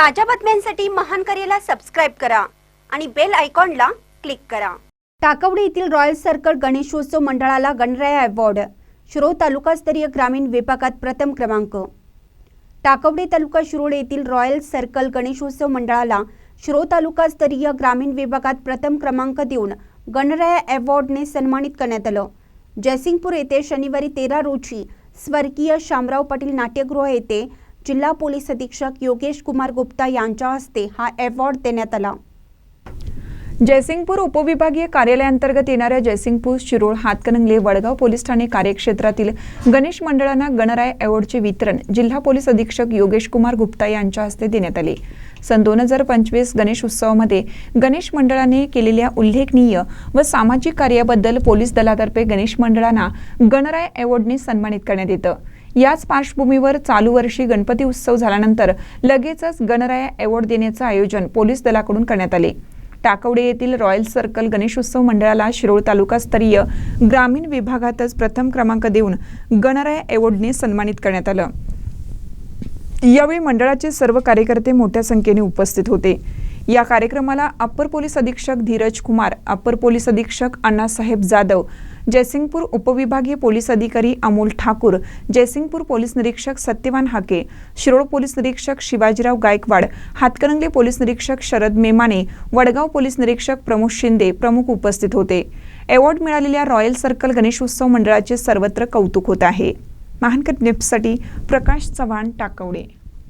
ताज्या बातम्यांसाठी महान करेला सबस्क्राईब करा आणि बेल आयकॉनला क्लिक करा. टाकवडे येथील रॉयल सर्कल गणेशोत्सव मंडळाला गणराया अवॉर्ड शिरोळ तालुकास्तरीय ग्रामीण विभागात प्रथम क्रमांक. टाकवडे तालुका शिरोळ येथील रॉयल सर्कल गणेशोत्सव मंडळाला शिरोळ तालुकास्तरीय ग्रामीण विभागात प्रथम क्रमांक देऊन गणराया अवॉर्डने सन्मानित करण्यात आलं. जयसिंगपूर येथे शनिवारी तेरा रोजी स्वर्गीय शामराव पाटील नाट्यगृह येथे जिल्हा पोलीस अधीक्षक योगेश कुमार गुप्ता यांच्या हस्ते हा अवॉर्ड देण्यात आला. जयसिंगपूर उपविभागीय कार्यालयांतर्गत येणाऱ्या जयसिंगपूर शिरोळ हातकणंगले वडगाव पोलीस ठाणे कार्यक्षेत्रातील गणेश मंडळांना गणराय अवॉर्डचे वितरण जिल्हा पोलीस अधीक्षक योगेश कुमार गुप्ता यांच्या हस्ते देण्यात आले. सन दोन हजार पंचवीस गणेश उत्सवामध्ये गणेश मंडळाने केलेल्या उल्लेखनीय व सामाजिक कार्याबद्दल पोलीस दलातर्फे गणेश मंडळांना गणराय अवॉर्डने सन्मानित करण्यात येतं. याच पार्श्वभूमीवर चालू वर्षी गणपती उत्सव झाल्यानंतर लगेचच गणराया अवॉर्ड देण्याचं आयोजन पोलीस दलाकडून करण्यात आले. टाकवडे येथील रॉयल सर्कल गणेशोत्सव मंडळाला शिरोळ तालुकास्तरीय ग्रामीण विभागातच प्रथम क्रमांक देऊन गणराया अवॉर्डने सन्मानित करण्यात आलं. यावेळी मंडळाचे सर्व कार्यकर्ते मोठ्या संख्येने उपस्थित होते. या कार्यक्रमाला अप्पर पोलीस अधीक्षक धीरज कुमार अप्पर पोलीस अधीक्षक अण्णासाहेब जाधव जयसिंगपूर उपविभागीय पोलीस अधिकारी अमोल ठाकूर जयसिंगपूर पोलीस निरीक्षक सत्यवान हाके शिरोळ पोलीस निरीक्षक शिवाजीराव गायकवाड हातकणंगले पोलीस निरीक्षक शरद मेमाने वडगाव पोलीस निरीक्षक प्रमोद शिंदे प्रमुख उपस्थित होते. अवॉर्ड मिळालेल्या रॉयल सर्कल गणेशोत्सव मंडळाचे सर्वत्र कौतुक होत आहे. महानकर न्यूजसाठी प्रकाश चव्हाण टाकवडे.